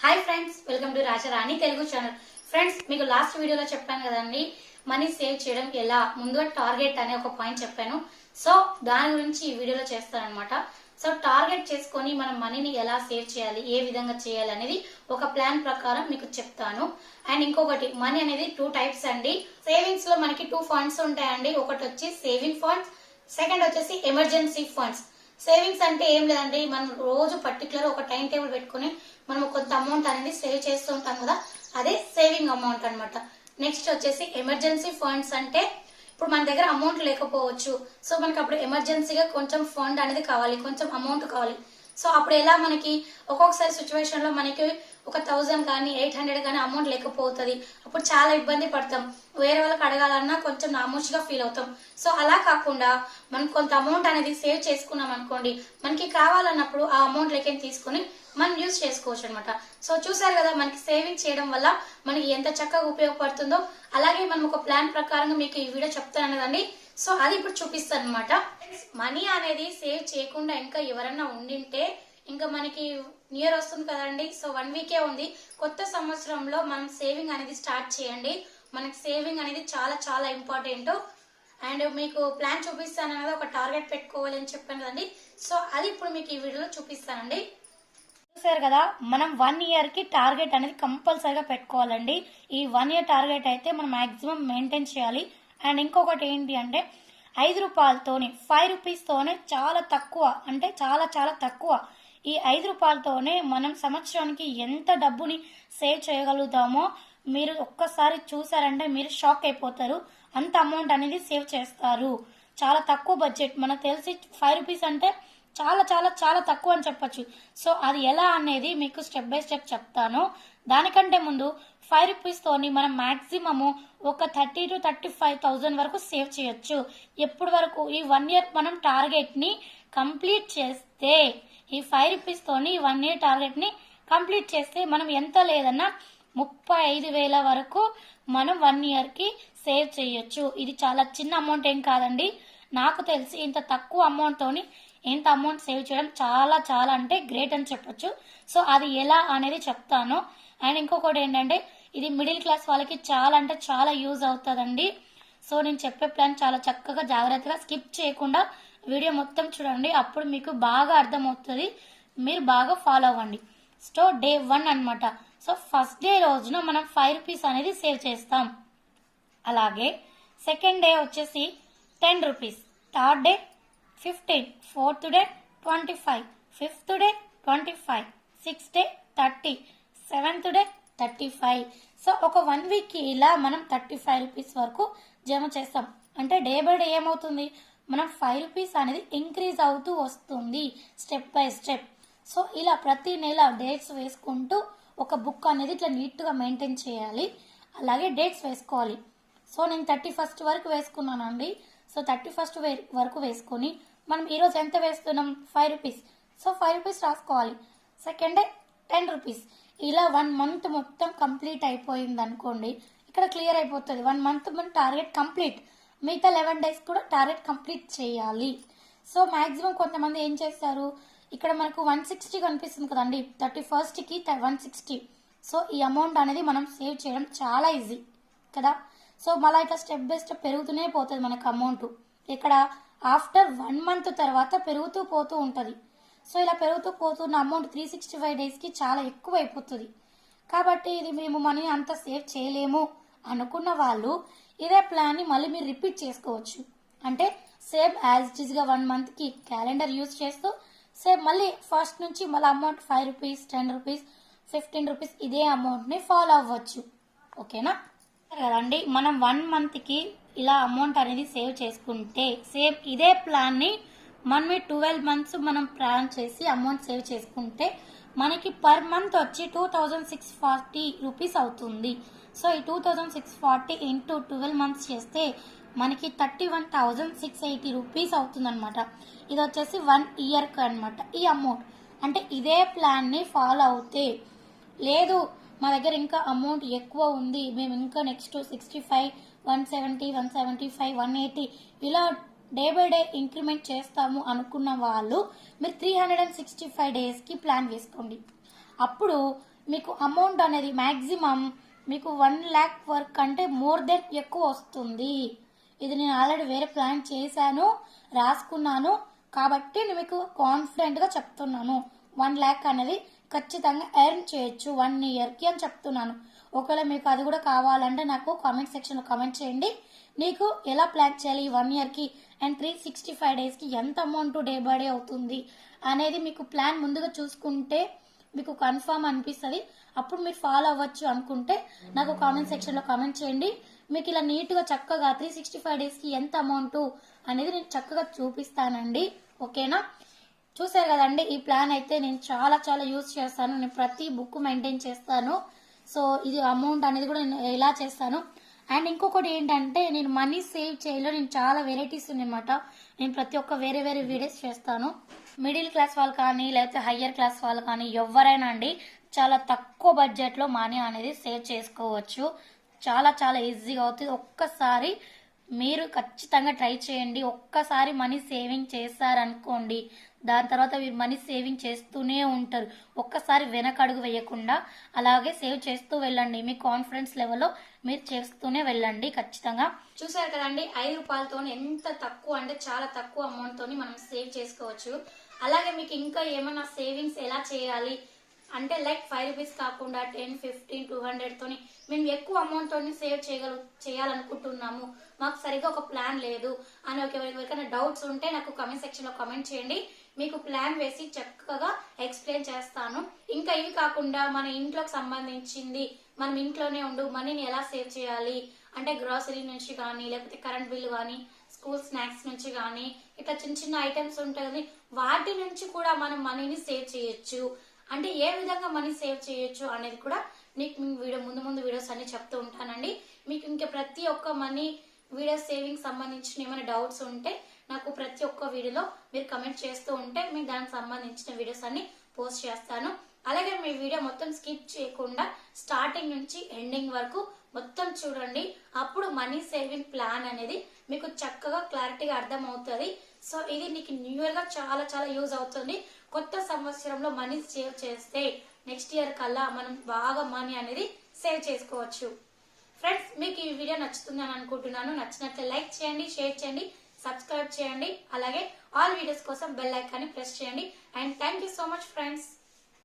Hi friends welcome to Rajarani Telugu channel friends మీకు last వీడియోలో చెప్పాను కదండి మనీ సేవ్ చేయడం ఎలా ముందుగా టార్గెట్ అనే ఒక పాయింట్ చెప్పాను. సో దాని గురించి ఈ వీడియోలో చేస్తానమాట సో టార్గెట్ చేసుకొని మనం మనీని ఎలా సేవ్ చేయాలి ఏ విధంగా చేయాలి అనేది ఒక ప్లాన్ ప్రకారం మీకు చెప్తాను. అండ్ ఇంకొకటి మనీ అనేది టూ టైప్స్ అండి. సేవింగ్స్లో మనకి టూ ఫండ్స్ ఉంటాయండి. ఒకటి వచ్చి సేవింగ్ ఫండ్స్ సెకండ్ వచ్చేసి ఎమర్జెన్సీ ఫండ్స్ సేవింగ్స్ అంటే ఏం లేదండి. మనం రోజు పర్టికులర్ ఒక టైం టేబుల్ పెట్టుకుని మనం కొంత అమౌంట్ అనేది సేవ్ చేస్తూ ఉంటాం కదా. అదే సేవింగ్ అమౌంట్ అన్నమాట. నెక్స్ట్ వచ్చేసి ఎమర్జెన్సీ ఫండ్స్ అంటే ఇప్పుడు మన దగ్గర అమౌంట్ లేకపోవచ్చు. సో మనకి అప్పుడు ఎమర్జెన్సీగా కొంచెం ఫండ్ అనేది కావాలి. కొంచెం అమౌంట్ కావాలి. సో అప్పుడు ఎలా మనకి ఒక్కొక్కసారి సిచ్యువేషన్లో మనకి ఒక థౌజండ్ కానీ ఎయిట్ హండ్రెడ్ కానీ అమౌంట్ లేకపోతుంది. అప్పుడు చాలా ఇబ్బంది పడతాం. వేరే వాళ్ళకి అడగాలన్నా కొంచెం నామోషిగా ఫీల్ అవుతాం. సో అలా కాకుండా మనం కొంత అమౌంట్ అనేది సేవ్ చేసుకున్నాం అనుకోండి మనకి కావాలన్నప్పుడు ఆ అమౌంట్ లెక్కని తీసుకొని మనం యూజ్ చేసుకోవచ్చు అనమాట సో చూసారు కదా మనకి సేవింగ్ చేయడం వల్ల మనకి ఎంత చక్కగా ఉపయోగపడుతుందో. అలాగే మనం ఒక ప్లాన్ ప్రకారంగా మీకు ఈ వీడియో చెప్తాను కదండి సో అది ఇప్పుడు చూపిస్తాను అనమాట మనీ అనేది సేవ్ చేయకుండా ఇంకా ఎవరన్నా ఉండింటే ఇంకా మనకి నియర్ వస్తుంది కదండి. సో వన్ వీకే ఉంది. కొత్త సంవత్సరంలో మనం సేవింగ్ అనేది స్టార్ట్ చేయండి. మనకి సేవింగ్ అనేది చాలా చాలా ఇంపార్టెంట్ అండ్ మీకు ప్లాన్ చూపిస్తాను కదా ఒక టార్గెట్ పెట్టుకోవాలి అని చెప్పాను కదండి. సో అది ఇప్పుడు మీకు ఈ వీడియోలో చూపిస్తానండి. చూసారు కదా మనం వన్ ఇయర్కి టార్గెట్ అనేది కంపల్సరీగా పెట్టుకోవాలండి. ఈ వన్ ఇయర్ టార్గెట్ అయితే మనం మాక్సిమం మెయింటైన్ చేయాలి. అండ్ ఇంకొకటి ఏంటి అంటే ఐదు రూపాయలతోనే ఫైవ్ రూపీస్తోనే చాలా తక్కువ అంటే చాలా చాలా తక్కువ. ఈ ఐదు రూపాయలతోనే మనం సంవత్సరానికి ఎంత డబ్బుని సేవ్ చేయగలుగుతామో మీరు ఒక్కసారి చూసారంటే మీరు షాక్ అయిపోతారు. అంత అమౌంట్ అనేది సేవ్ చేస్తారు. చాలా తక్కువ బడ్జెట్ మనకు తెలిసి ఫైవ్ రూపీస్ అంటే చాలా చాలా చాలా తక్కువ అని చెప్పొచ్చు. సో అది ఎలా అనేది మీకు స్టెప్ బై స్టెప్ చెప్తాను. దానికంటే ముందు ఫైవ్ రూపీస్తోని మనం మ్యాక్సిమము ఒక thirty to thirty five thousand వరకు సేవ్ చేయొచ్చు. ఎప్పుడు వరకు? ఈ వన్ ఇయర్ మనం టార్గెట్ని కంప్లీట్ చేస్తే ఈ ఫైవ్ రూపీస్తోని ఈ వన్ ఇయర్ టార్గెట్ని కంప్లీట్ చేస్తే మనం ఎంత లేదన్నా ముప్పై ఐదు వేల వరకు మనం వన్ ఇయర్కి సేవ్ చేయొచ్చు. ఇది చాలా చిన్న అమౌంట్ ఏం కాదండి. నాకు తెలిసి ఇంత తక్కువ అమౌంట్తోని ఇంత అమౌంట్ సేవ్ చేయడం చాలా చాలా అంటే గ్రేట్ అని చెప్పొచ్చు. సో అది ఎలా అనేది చెప్తాను. అండ్ ఇంకొకటి ఏంటంటే ఇది మిడిల్ క్లాస్ వాళ్ళకి చాలా అంటే చాలా యూజ్ అవుతుందండి. సో నేను చెప్పే ప్లాన్ చాలా చక్కగా జాగ్రత్తగా స్కిప్ చేయకుండా వీడియో మొత్తం చూడండి. అప్పుడు మీకు బాగా అర్థమవుతుంది. మీరు బాగా ఫాలో అవ్వండి. సో డే వన్ అనమాట సో ఫస్ట్ డే రోజున మనం ఫైవ్ రూపీస్ అనేది సేవ్ చేస్తాం. అలాగే సెకండ్ డే వచ్చేసి ten rupees. Third day fifteen fourth day twenty five. Fifth day twenty five. Sixth day thirty. Seventh day thirty five. So ఒక one వీక్కి ఇలా మనం థర్టీ ఫైవ్ రూపీస్ వరకు జమ చేస్తాం. అంటే డే బై డే ఏమవుతుంది? మనం ఫైవ్ రూపీస్ అనేది ఇంక్రీజ్ అవుతూ వస్తుంది స్టెప్ బై స్టెప్. సో ఇలా ప్రతి నెల డేట్స్ వేసుకుంటూ ఒక బుక్ అనేది ఇట్లా నీట్గా మెయింటైన్ చేయాలి. అలాగే డేట్స్ వేసుకోవాలి. సో నేను థర్టీ ఫస్ట్ వరకు వేసుకున్నానండి. సో థర్టీ ఫస్ట్ వరకు వేసుకొని మనం ఈరోజు ఎంత వేస్తున్నాం? Five rupees. So five rupees రాసుకోవాలి. Second day ten rupees. ఇలా వన్ మంత్ మొత్తం కంప్లీట్ అయిపోయింది అనుకోండి ఇక్కడ క్లియర్ అయిపోతుంది. వన్ మంత్ మన టార్గెట్ కంప్లీట్. మిగతా లెవెన్ డేస్ కూడా టార్గెట్ కంప్లీట్ చేయాలి. సో మాక్సిమం కొంతమంది ఏం చేస్తారు? ఇక్కడ మనకు వన్ సిక్స్టీ కనిపిస్తుంది కదండి. థర్టీ ఫస్ట్కి వన్ సిక్స్టీ. సో ఈ అమౌంట్ అనేది మనం సేవ్ చేయడం చాలా ఈజీ కదా. సో మళ్ళీ ఇట్లా స్టెప్ బై స్టెప్ పెరుగుతూనే పోతుంది మనకు అమౌంట్ ఇక్కడ ఆఫ్టర్ వన్ మంత్ తర్వాత పెరుగుతూ పోతూ ఉంటుంది. సో ఇలా పెరుగుతూ పోతున్న అమౌంట్ త్రీ సిక్స్టీ ఫైవ్ డేస్కి చాలా ఎక్కువ అయిపోతుంది కాబట్టి ఇది మేము మనీ అంత సేవ్ చేయలేము అనుకున్న వాళ్ళు ఇదే ప్లాన్ని మళ్ళీ మీరు రిపీట్ చేసుకోవచ్చు. అంటే సేమ్ యాజ్ ఇట్ ఈస్గా వన్ మంత్కి క్యాలెండర్ యూజ్ చేస్తూ సేమ్ మళ్ళీ ఫస్ట్ నుంచి మళ్ళీ amount five rupees ten rupees fifteen rupees ఇదే అమౌంట్ని ఫాలో అవ్వచ్చు. ఓకేనా కదండి మనం వన్ మంత్కి ఇలా అమౌంట్ అనేది సేవ్ చేసుకుంటే సేమ్ ఇదే ప్లాన్ని మనమే ట్వెల్వ్ మంత్స్ మనం ప్లాన్ చేసి అమౌంట్ సేవ్ చేసుకుంటే మనకి పర్ మంత్ వచ్చి two thousand six forty rupees అవుతుంది. సో ఈ two thousand six forty into twelve months చేస్తే మనకి thirty one thousand six eighty rupees అవుతుంది అనమాట ఇది వచ్చేసి వన్ ఇయర్కి అనమాట ఈ అమౌంట్ అంటే ఇదే ప్లాన్ని ఫాలో అవుతే లేదు మా దగ్గర ఇంకా అమౌంట్ ఎక్కువ ఉంది. మేము ఇంకా next sixty five one seventy one seventy five one eighty ఇలా డే బై డే ఇంక్రిమెంట్ చేస్తాము అనుకున్న వాళ్ళు మీరు three hundred and sixty five డేస్కి ప్లాన్ వేసుకోండి. అప్పుడు మీకు అమౌంట్ అనేది మ్యాక్సిమం మీకు వన్ ల్యాక్ వర్క్ అంటే మోర్ దెన్ ఎక్కువ వస్తుంది. ఇది నేను ఆల్రెడీ వేరే ప్లాన్ చేశాను రాసుకున్నాను. కాబట్టి నేను మీకు కాన్ఫిడెంట్గా చెప్తున్నాను. వన్ ల్యాక్ అనేది ఖచ్చితంగా ఎర్న్ చేయొచ్చు వన్ ఇయర్కి అని చెప్తున్నాను. ఒకవేళ మీకు అది కూడా కావాలంటే నాకు కామెంట్ సెక్షన్లో కామెంట్ చేయండి. నీకు ఎలా ప్లాన్ చేయాలి ఈ వన్ ఇయర్కి అండ్ త్రీ సిక్స్టీ ఫైవ్ డేస్కి ఎంత అమౌంట్ డే బై డే అవుతుంది అనేది మీకు ప్లాన్ ముందుగా చూసుకుంటే మీకు కన్ఫర్మ్ అనిపిస్తుంది. అప్పుడు మీరు ఫాలో అవ్వచ్చు అనుకుంటే నాకు కామెంట్ సెక్షన్లో కామెంట్ చేయండి. మీకు ఇలా నీట్గా చక్కగా త్రీ సిక్స్టీ ఫైవ్ డేస్కి ఎంత అమౌంట్ అనేది నేను చక్కగా చూపిస్తానండి. ఓకేనా చూసారు కదండి ఈ ప్లాన్ అయితే నేను చాలా చాలా యూజ్ చేస్తాను. నేను ప్రతి బుక్ మెయింటైన్ చేస్తాను. సో ఇది అమౌంట్ అనేది కూడా నేను ఎలా చేస్తాను? అండ్ ఇంకొకటి ఏంటంటే నేను మనీ సేవ్ చేయలో నేను చాలా వెరైటీస్ ఉన్నాయన్నమాట నేను ప్రతి ఒక్క వేరే వేరే వీడియోస్ చేస్తాను. మిడిల్ క్లాస్ వాళ్ళు కానీ లేకపోతే హయ్యర్ క్లాస్ వాళ్ళు కానీ ఎవరైనా అండి చాలా తక్కువ బడ్జెట్లో మనీ అనేది సేవ్ చేసుకోవచ్చు. చాలా చాలా ఈజీగా అవుతుంది. ఒక్కసారి మీరు ఖచ్చితంగా ట్రై చేయండి. ఒక్కసారి మనీ సేవింగ్ చేశారనుకోండి దాని తర్వాత మీరు మనీ సేవింగ్ చేస్తూనే ఉంటారు. ఒక్కసారి వెనకడుగు వేయకుండా అలాగే సేవ్ చేస్తూ వెళ్ళండి. మీ కాన్ఫిడెన్స్ లెవెల్లో మీరు చేస్తూనే వెళ్ళండి ఖచ్చితంగా. చూసారు కదండి ఐదు రూపాయలతో ఎంత తక్కువ అంటే చాలా తక్కువ అమౌంట్ తోని మనం సేవ్ చేసుకోవచ్చు. అలాగే మీకు ఇంకా ఏమైనా సేవింగ్స్ ఎలా చేయాలి? అంటే లైక్ ఫైవ్ రూపీస్ కాకుండా టెన్ ఫిఫ్టీన్ టూ హండ్రెడ్ తోని మేము ఎక్కువ అమౌంట్ తోని సేవ్ చేయగల చేయాలనుకుంటున్నాము. మాకు సరిగా ఒక ప్లాన్ లేదు. అని ఒక ఎవరికైనా డౌట్స్ ఉంటే నాకు కమెంట్ సెక్షన్లో కమెంట్ చేయండి. మీకు ప్లాన్ వేసి చక్కగా ఎక్స్ప్లెయిన్ చేస్తాను. ఇంకా ఇవి కాకుండా మన ఇంట్లోకి సంబంధించింది మనం ఇంట్లోనే ఉండు మనీని ఎలా సేవ్ చేయాలి? అంటే గ్రాసరీ నుంచి కానీ లేకపోతే కరెంట్ బిల్లు కానీ స్కూల్ స్నాక్స్ నుంచి కానీ ఇట్లా చిన్న చిన్న ఐటమ్స్ ఉంటాయి వాటి నుంచి కూడా మనం మనీని సేవ్ చేయొచ్చు. అంటే ఏ విధంగా మనీ సేవ్ చేయొచ్చు అనేది కూడా నీకు వీడియో ముందు ముందు వీడియోస్ అన్ని చెప్తూ ఉంటానండి. మీకు ఇంకా ప్రతి ఒక్క మనీ వీడియో సేవింగ్ సంబంధించిన ఏమైనా డౌట్స్ ఉంటే నాకు ప్రతి ఒక్క వీడియోలో మీరు కమెంట్ చేస్తూ ఉంటే మీకు దానికి సంబంధించిన వీడియోస్ అన్ని పోస్ట్ చేస్తాను. అలాగే మీ వీడియో మొత్తం స్కిప్ చేయకుండా స్టార్టింగ్ నుంచి ఎండింగ్ వరకు మొత్తం చూడండి. అప్పుడు మనీ సేవింగ్ ప్లాన్ అనేది మీకు చక్కగా క్లారిటీగా అర్థమవుతుంది. సో ఇది నీకు న్యూ ఇయర్గా చాలా చాలా యూజ్ అవుతుంది. కొత్త సంవత్సరంలో మనీ సేవ్ చేస్తే నెక్స్ట్ ఇయర్ కల్లా మనం బాగా మనీ అనేది సేవ్ చేసుకోవచ్చు. ఫ్రెండ్స్ మీకు ఈ వీడియో నచ్చుతుంది అని అనుకుంటున్నాను. నచ్చినట్లయితే లైక్ చేయండి షేర్ చేయండి. సబ్స్క్రైబ్ చేయండి. అలాగే ఆల్ వీడియోస్ కోసం బెల్ ఐకాన్ని ప్రెస్ చేయండి. And thank you so much friends